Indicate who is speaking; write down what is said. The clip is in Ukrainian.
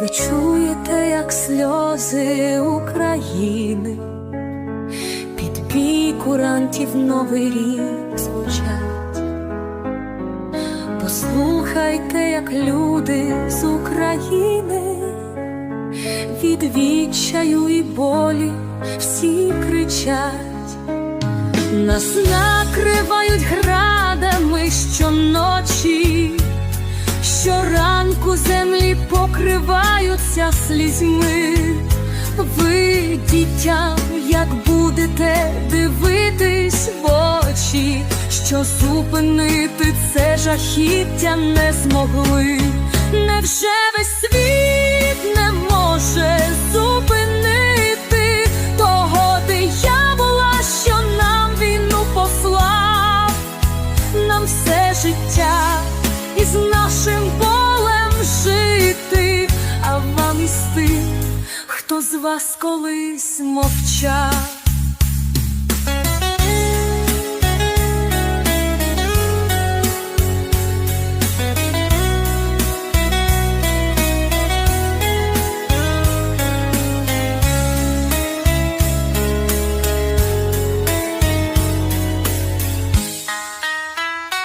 Speaker 1: Ви чуєте, як сльози України під бій курантів новий рік звучать. Послухайте, як люди з України від відчаю і болі всі кричать. Нас накривають градами щоночі, щоранку землі покриваються слізьми. Ви, дітям, як будете дивитись в очі, що зупинити це жахіття не змогли. Невже весь світ не може зупинити того диявола, що нам війну послав? нам все життя із нашим полем жити, а вам із тим, хто з вас колись мовчав.